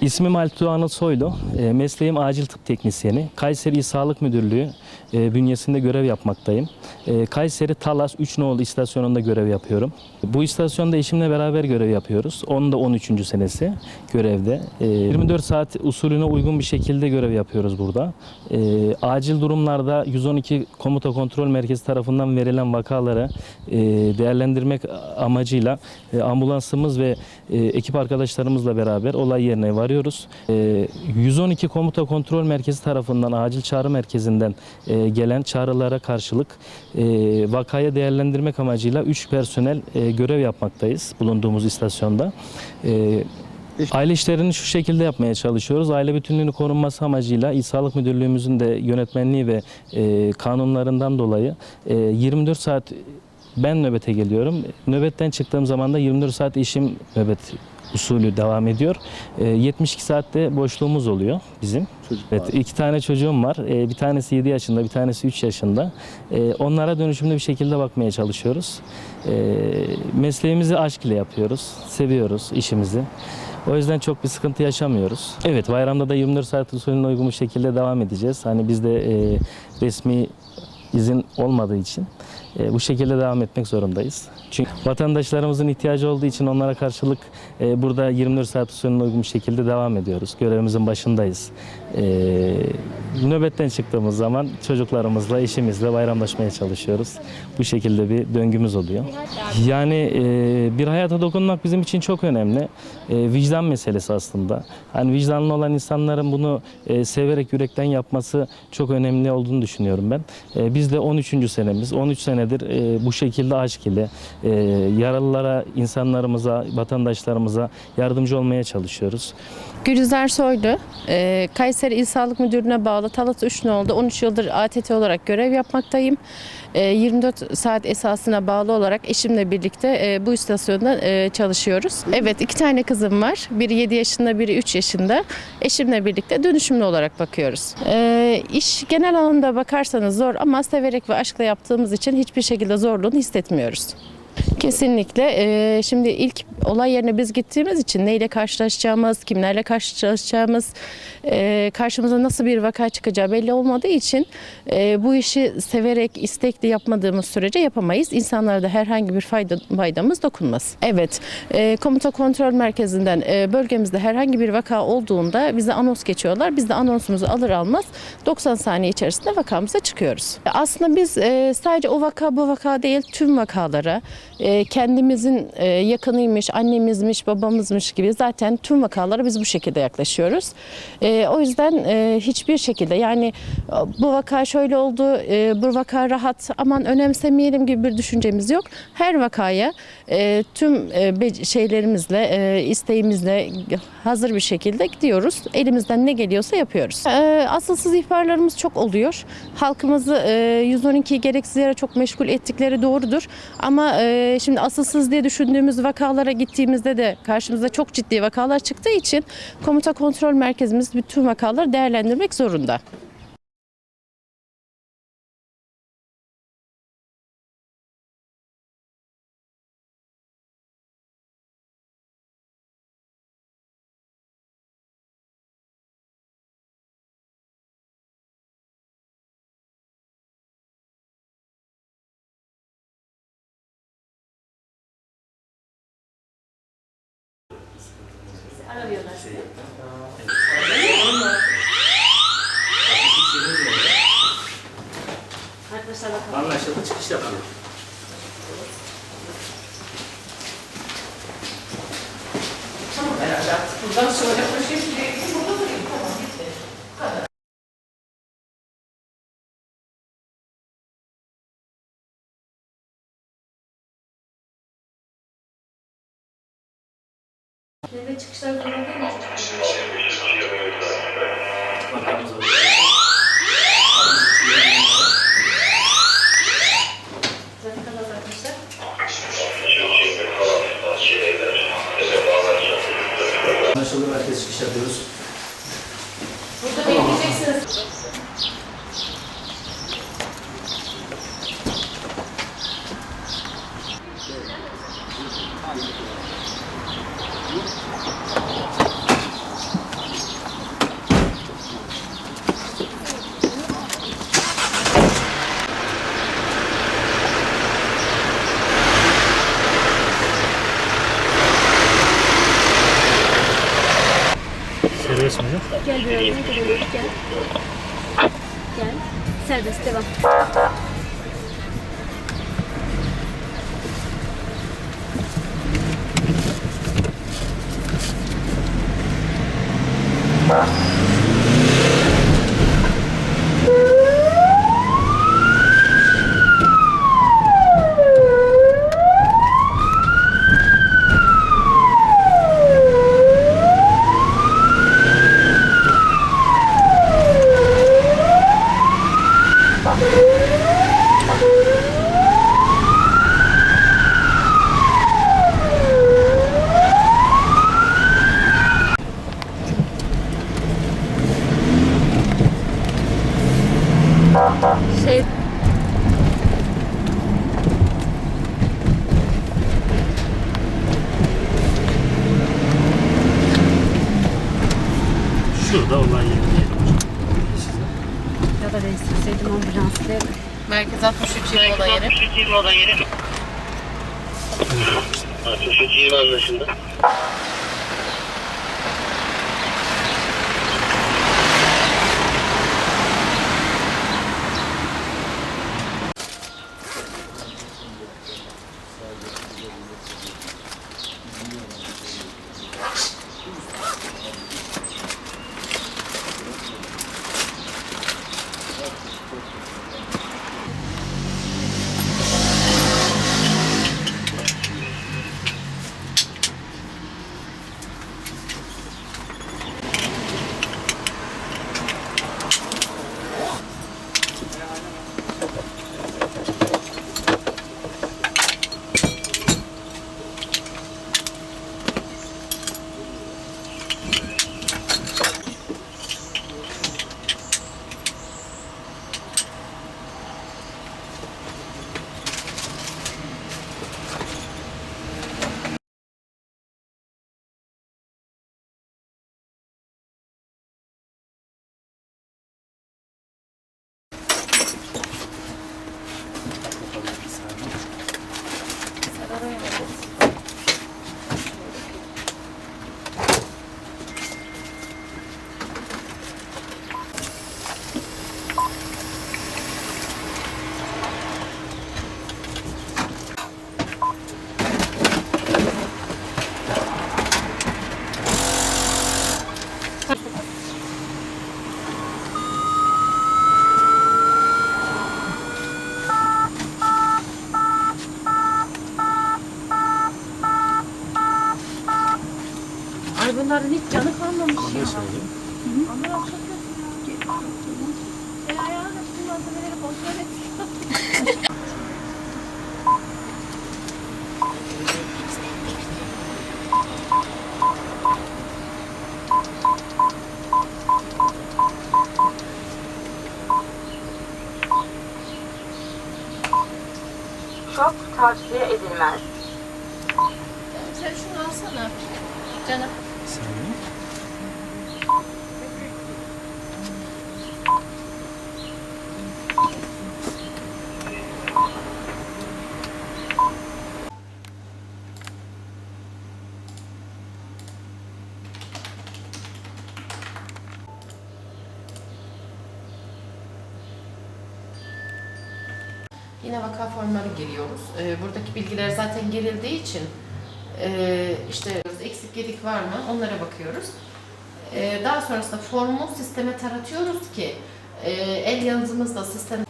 İsmim Altuğ Anıl Soylu. E, mesleğim acil tıp teknisyeni. Kayseri İl Sağlık Müdürlüğü e, bünyesinde görev yapmaktayım. E, Kayseri Talas 3 nolu istasyonunda görev yapıyorum. Bu istasyonda eşimle beraber görev yapıyoruz. Onun da 13. senesi görevde. E, 24 saat usulüne uygun bir şekilde görev yapıyoruz burada. E, acil durumlarda 112 Komuta Kontrol Merkezi tarafından verilen vakaları e, değerlendirmek amacıyla e, ambulansımız ve e, ekip arkadaşlarımızla beraber olay yerine varıyoruz. E, 112 Komuta Kontrol Merkezi tarafından acil çağrı merkezinden e, gelen çağrılara karşılık e, vakayı değerlendirmek amacıyla 3 personel e, görev yapmaktayız bulunduğumuz istasyonda. E, Aile işlerini şu şekilde yapmaya çalışıyoruz. Aile bütünlüğünü korunması amacıyla İl Sağlık Müdürlüğümüzün de yönetmenliği ve e, kanunlarından dolayı e, 24 saat ben nöbete geliyorum. Nöbetten çıktığım zaman da 24 saat eşim nöbet usulü devam ediyor. E, 72 saatte boşluğumuz oluyor bizim. Evet, iki tane çocuğum var. E, bir tanesi 7 yaşında, bir tanesi 3 yaşında. E, onlara dönüşümlü bir şekilde bakmaya çalışıyoruz. E, mesleğimizi aşk ile yapıyoruz. Seviyoruz işimizi. O yüzden çok bir sıkıntı yaşamıyoruz. Evet bayramda da 24 saat usulüne uygun bir şekilde devam edeceğiz. Hani bizde e, resmi izin olmadığı için e, bu şekilde devam etmek zorundayız. Çünkü vatandaşlarımızın ihtiyacı olduğu için onlara karşılık e, burada 24 saat usulüne uygun bir şekilde devam ediyoruz. Görevimizin başındayız. E, nöbetten çıktığımız zaman çocuklarımızla, eşimizle bayramlaşmaya çalışıyoruz. Bu şekilde bir döngümüz oluyor. Yani e, bir hayata dokunmak bizim için çok önemli. Vicdan meselesi aslında. Hani vicdanlı olan insanların bunu severek yürekten yapması çok önemli olduğunu düşünüyorum ben. Biz de 13. senemiz. 13 senedir e, bu şekilde aşk ile e, yaralılara, insanlarımıza, vatandaşlarımıza yardımcı olmaya çalışıyoruz. Gülizar Soylu, e, Kayseri İl Sağlık Müdürlüğü'ne bağlı Talat Üçnoğlu'da 13 yıldır ATT olarak görev yapmaktayım. E, 24 saat esasına bağlı olarak eşimle birlikte e, bu istasyonda e, çalışıyoruz. Evet iki tane kızım var. Biri 7 yaşında, biri 3 yaşında. Eşimle birlikte dönüşümlü olarak bakıyoruz. E, iş genel anlamda bakarsanız zor ama severek ve aşkla yaptığımız için hiçbir şekilde zorluğunu hissetmiyoruz. Kesinlikle. Ee, şimdi ilk olay yerine biz gittiğimiz için neyle karşılaşacağımız, kimlerle karşılaşacağımız, e, karşımıza nasıl bir vaka çıkacağı belli olmadığı için e, bu işi severek, istekli yapmadığımız sürece yapamayız. İnsanlara da herhangi bir fayda, faydamız dokunmaz. Evet, e, komuta kontrol merkezinden e, bölgemizde herhangi bir vaka olduğunda bize anons geçiyorlar. Biz de anonsumuzu alır almaz 90 saniye içerisinde vakamıza çıkıyoruz. Aslında biz e, sadece o vaka bu vaka değil tüm vakalara e, kendimizin e, yakınıymış, annemizmiş, babamızmış gibi zaten tüm vakalara biz bu şekilde yaklaşıyoruz. E, o yüzden e, hiçbir şekilde yani e, bu vaka şöyle oldu, e, bu vaka rahat aman önemsemeyelim gibi bir düşüncemiz yok. Her vakaya e, tüm e, şeylerimizle, e, isteğimizle hazır bir şekilde gidiyoruz. Elimizden ne geliyorsa yapıyoruz. E, asılsız ihbarlarımız çok oluyor. Halkımızı e, 112 gereksiz yere çok meşgul ettikleri doğrudur. Ama e, şimdi asılsız diye düşündüğümüz vakalara gittiğimizde de karşımıza çok ciddi vakalar çıktığı için komuta kontrol merkezimiz bütün vakaları değerlendirmek zorunda. Anlaşıldı çıkış yapalım. Bundan sonra şimdi Devlet çıkışları durumunda mı? Vakamız oluyor. Trafik azaltmışlar. Anlaşıldı merkez çıkış yapıyoruz. Burada bekleyeceksiniz. Serbest devam. Şey Şurada olan yer diyelim hocam. ya da değiştirseydim ambulansları. Merkez 63 yıl oda yeri. 63 20 anlaşıldı. Ama çok kötü ya. E ayağına şu malzemeleri kontrol et. çok tavsiye edilmez. Sen şunu alsana. Canım. Yine vaka formları giriyoruz. Ee, buradaki bilgiler zaten girildiği için e, işte eksik gedik var mı onlara bakıyoruz. Ee, daha sonrasında formu sisteme taratıyoruz ki e, el yazımızla sistem